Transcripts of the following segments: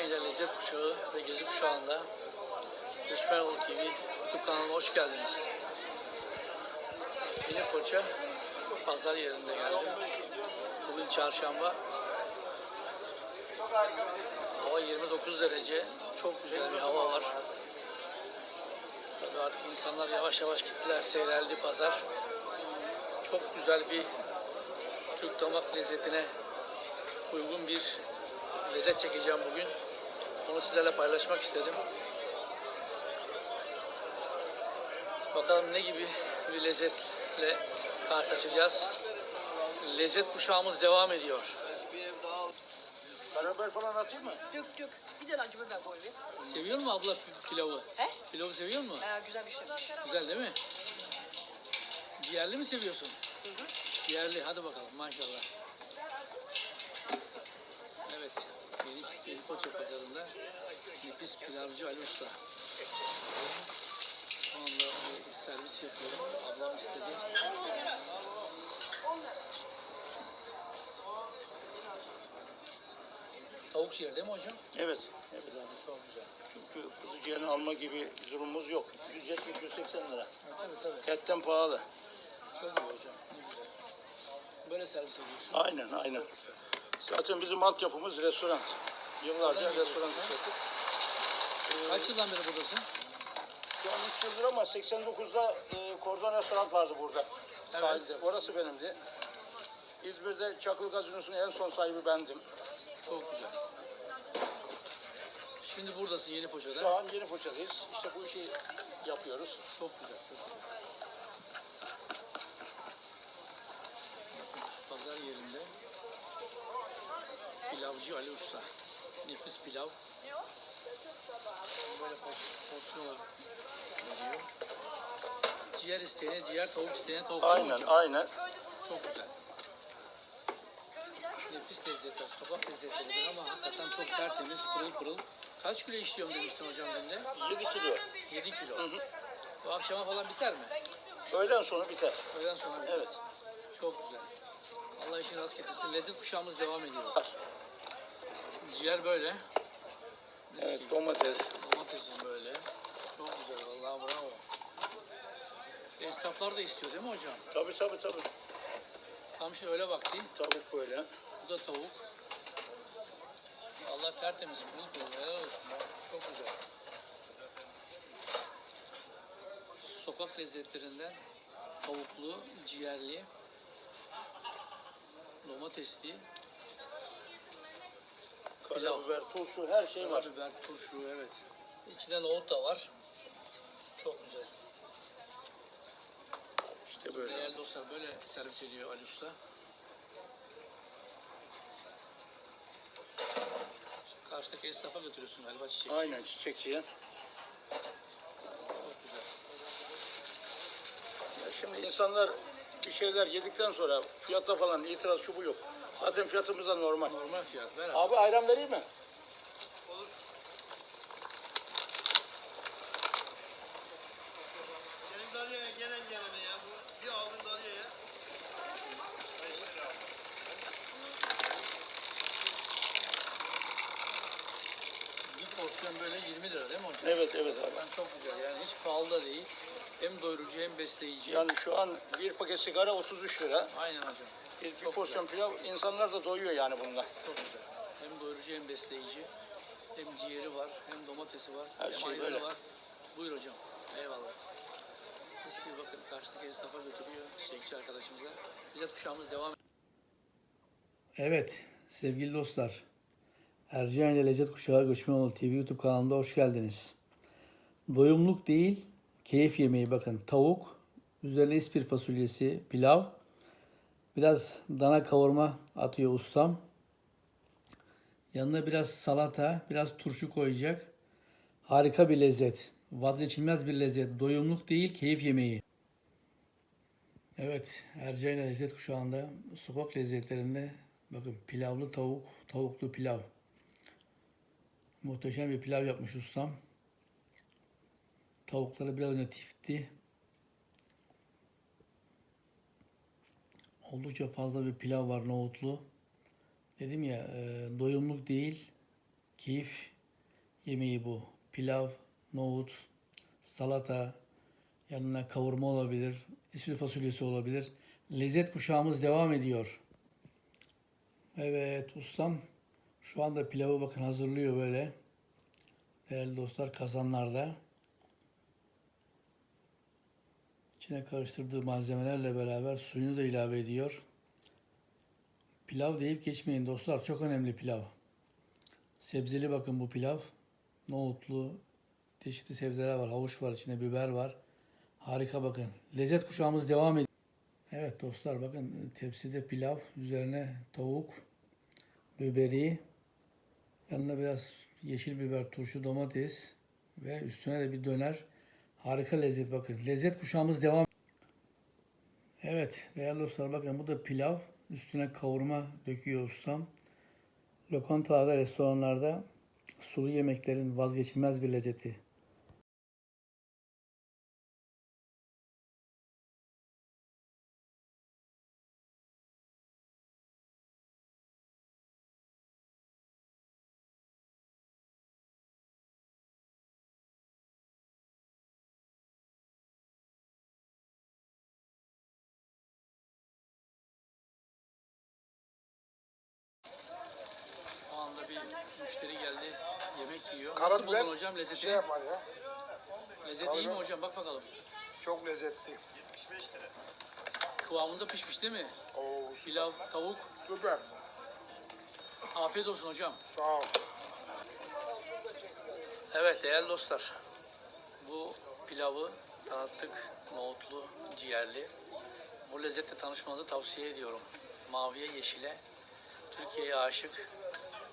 İle Lezzet Kuşağı ve Gezi Kuşağı'nda Düşmenoğlu TV YouTube kanalına hoş geldiniz. Yeni Foça pazar yerinde geldim. Bugün çarşamba. Hava 29 derece. Çok güzel bir hava var. Tabii artık insanlar yavaş yavaş gittiler. Seyreldi pazar. Çok güzel bir Türk damak lezzetine uygun bir lezzet çekeceğim bugün. Onu sizlerle paylaşmak istedim. Bakalım ne gibi bir lezzetle karşılaşacağız. Lezzet kuşağımız devam ediyor. Karabiber falan atayım mı? Dök dök. Bir de acı biber koy bir. Seviyor mu abla pilavı? He? Pilavı seviyor mu? Ha, güzel bir şeymiş. Güzel değil mi? Ciğerli mi seviyorsun? Ciğerli. Hadi bakalım maşallah. Evet. Yeni Foça pazarında nefis pilavcı Ali Usta. Şu anda bir servis yapıyorum. Ablam istedi. Tavuk ciğer değil mi hocam? Evet. Evet abi çok güzel. Çünkü kuzu ciğerini alma gibi durumumuz yok. 170-180 lira. Ha, tabii tabii. Etten pahalı. Çok iyi hocam. Ne güzel. Böyle servis ediyorsun. Aynen aynen. Zaten bizim altyapımız restoran. Yıllarca restoran işlettik. Kaç yıldan beri buradasın? Şu an 3 yıldır ama 89'da e, kordon restoran vardı burada. Sahilde. Orası benimdi. İzmir'de Çakıl Gazinosu'nun en son sahibi bendim. Çok güzel. Şimdi buradasın Yeni Şu Foça'da. an Yeni Foça'dayız. İşte bu işi yapıyoruz. Çok güzel, çok güzel. Pazar yerinde pilavcı Ali Usta. Nefis pilav. Böyle porsiyon veriyor. Ciğer isteyene ciğer, tavuk isteyene tavuk. Aynen aynen. Çok güzel. Nefis lezzetler, sokak lezzetlerinden ama hakikaten çok tertemiz, pırıl pırıl. Kaç kilo işliyorum demiştin hocam günde? 7 kilo. 7 kilo. Bu akşama falan biter mi? Öğlen sonu biter. Öğleden sonra biter. Evet. Çok güzel. Allah işin rast getirsin. Lezzet kuşağımız devam ediyor. Ciğer böyle. Mis Evet gibi. domates. Domatesin böyle. Çok güzel. Vallahi bravo. Esnaflar da istiyor değil mi hocam? Tabii tabii tabii. Tam şu öyle vakti. Tavuk böyle. Bu da tavuk. Allah tertemiz pırıl pırıl. Helal olsun. ya. Çok güzel. Sokak lezzetlerinden tavuklu, ciğerli, domatesli, Karabiber, turşu her şey var. karabiber, turşu evet. İçinde nohut da var. Çok güzel. İşte böyle. Değerli dostlar böyle servis ediyor Ali Usta. Karşıdaki esnafa götürüyorsun galiba çiçekçi. Aynen çiçekçiye. Çok güzel. Ya şimdi insanlar bir şeyler yedikten sonra fiyatta falan itiraz şu bu yok. Zaten fiyatımız da normal. Normal fiyat ver abi. Abi ayran vereyim mi? Senin Dalya'ya gelen gelene ya. Bu bir aldın Dalya'ya. Bir porsiyon böyle 20 lira değil mi hocam? Evet evet abi. Ben çok güzel yani hiç pahalı da değil. Hem doyurucu hem besleyici. Yani şu an bir paket sigara 33 lira. Aynen hocam. Bir, Çok porsiyon pilav insanlar da doyuyor yani bununla. Çok güzel. Hem doyurucu hem besleyici. Hem ciğeri var, hem domatesi var, Her hem şey ayranı böyle. var. Buyur hocam. Eyvallah. Mis gibi bakın karşıdaki esnafa götürüyor çiçekçi arkadaşımıza. Lezzet kuşağımız devam Evet sevgili dostlar. Erciyan ile Lezzet Kuşağı Göçmenoğlu TV YouTube kanalında hoş geldiniz. Doyumluk değil, keyif yemeği bakın. Tavuk, üzerine ispir fasulyesi, pilav, biraz dana kavurma atıyor ustam. Yanına biraz salata, biraz turşu koyacak. Harika bir lezzet. Vazgeçilmez bir lezzet. Doyumluk değil, keyif yemeği. Evet, Erciyes Lezzet Kuşağı'nda sokak lezzetlerinde bakın pilavlı tavuk, tavuklu pilav. Muhteşem bir pilav yapmış ustam. Tavukları biraz önce tifti. Oldukça fazla bir pilav var nohutlu. Dedim ya e, doyumluk değil Keyif yemeği bu. Pilav, nohut, salata, yanına kavurma olabilir, ispir fasulyesi olabilir. Lezzet kuşağımız devam ediyor. Evet ustam şu anda pilavı bakın hazırlıyor böyle. Değerli dostlar kazanlarda. İçine karıştırdığı malzemelerle beraber suyunu da ilave ediyor. Pilav deyip geçmeyin dostlar. Çok önemli pilav. Sebzeli bakın bu pilav. Nohutlu, çeşitli sebzeler var. Havuç var, içinde biber var. Harika bakın. Lezzet kuşağımız devam ediyor. Evet dostlar bakın tepside pilav, üzerine tavuk, biberi, yanına biraz yeşil biber, turşu, domates ve üstüne de bir döner. Harika lezzet bakın. Lezzet kuşağımız devam. Evet değerli dostlar bakın bu da pilav. Üstüne kavurma döküyor ustam. Lokantalarda, restoranlarda sulu yemeklerin vazgeçilmez bir lezzeti. Nasıl buldun hocam lezzeti? Şey yapar ya. Lezzeti iyi mi hocam? Bak bakalım. Çok lezzetli. Kıvamında pişmiş değil mi? Oo, Pilav, tavuk. süper. Afiyet olsun hocam. Sağ ol. Evet değerli dostlar. Bu pilavı tanıttık. Nohutlu, ciğerli. Bu lezzetle tanışmanızı tavsiye ediyorum. Maviye, yeşile, Türkiye'ye aşık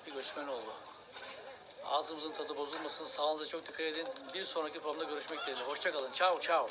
bir göçmen oldu. Ağzımızın tadı bozulmasın. Sağlığınıza çok dikkat edin. Bir sonraki programda görüşmek dileğiyle. Hoşçakalın. Ciao ciao.